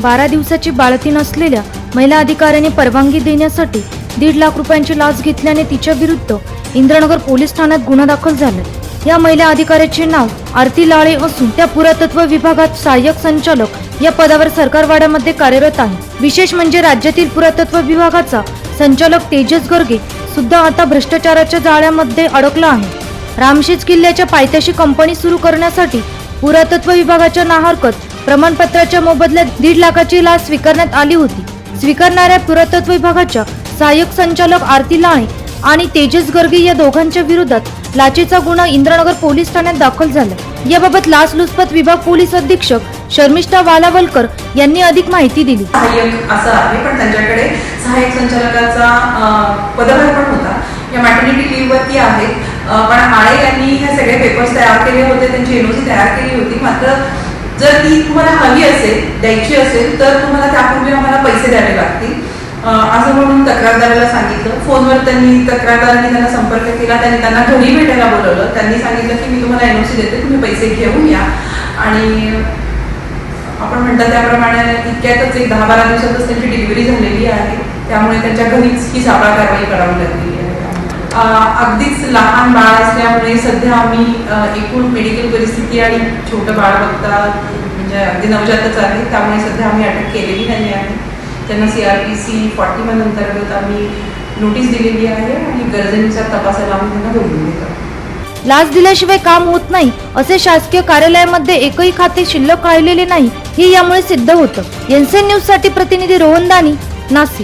बारा दिवसाची बाळतीन असलेल्या महिला अधिकाऱ्याने परवानगी देण्यासाठी दीड लाख रुपयांची लाच घेतल्याने तिच्या विरुद्ध इंद्रनगर पोलीस ठाण्यात गुन्हा दाखल झाला. या महिला अधिकाऱ्याचे नाव आरती लाळे असून त्या पुरातत्व विभागात सहाय्यक संचालक या पदावर सरकारवाड्यामध्ये कार्यरत आहे. विशेष म्हणजे राज्यातील पुरातत्व विभागाचा संचालक तेजस गर्गे सुद्धा आता भ्रष्टाचाराच्या जाळ्यामध्ये अडकला आहे. रामशेज किल्ल्याच्या पायथ्याशी कंपनी सुरू करण्यासाठी पुरातत्व विभागाच्या नाहरकत प्रमाणपत्राच्या मोबदल्यात दीड लाखाची लाच स्वीकारण्यात आली होती. स्वीकारणाऱ्या पुरातत्व विभागाच्या सहाय्यक संचालक आरती लाणे आणि तेजस गर्गे या दोघांच्या विरोधात लाचेचा गुन्हा इंद्रनगर पोलीस ठाण्यात दाखल झाला. याबाबत लाचलुचपत विभाग पोलीस अधीक्षक शर्मिष्ठा वालावलकर यांनी अधिक माहिती दिली. सहाय्यक असं आहे पण त्यांच्याकडे सहाय्यक संचालकाचा पदभार पण होता. या मॅटर्निटी लिव्हवरती आहेत. अं, पण आळे यांनी हे सगळे पेपर्स तयार केले होते त्यांची एनओसी तयार केली होती. मात्र जर ती तुम्हाला हवी असेल द्यायची असेल तर तुम्हाला त्यापूर्वी आम्हाला पैसे द्यावे लागतील. असं म्हणून तक्रारदाराला सांगितलं. फोनवर त्यांनी तक्रारदारांनी त्यांना संपर्क केला. त्यांनी त्यांना घरी भेटायला बोलवलं. त्यांनी सांगितलं की मी तुम्हाला एनओसी देते. तुम्ही पैसे घेऊन या. आणि आपण म्हणतात त्याप्रमाणे इतक्यातच एक दहा बारा दिवसातच त्यांची डिलिव्हरी झालेली आहे. त्यामुळे त्यांच्या घरीच ही सापळा कारवाई करावी लागलेली अगदीच लहान बाळ असल्यामुळे सध्या आम्ही एकूण मेडिकल परिस्थिती आणि छोटं बाळ बघता म्हणजे अगदी नवजातच आहे त्यामुळे सध्या आम्ही अटक केलेली नाही आहे. त्यांना C R P C forty one अंतर्गत आम्ही नोटीस दिलेली आहे आणि गरजेनुसार तपासायला आम्ही त्यांना बोलवून देतो. लाच दिल्याशिवाय काम होत नाही असे शासकीय कार्यालयामध्ये एकही खाते शिल्लक राहिलेले नाही हे यामुळे सिद्ध होतं. एनसीएन न्यूजसाठी प्रतिनिधी रोहन दानी नाशिक.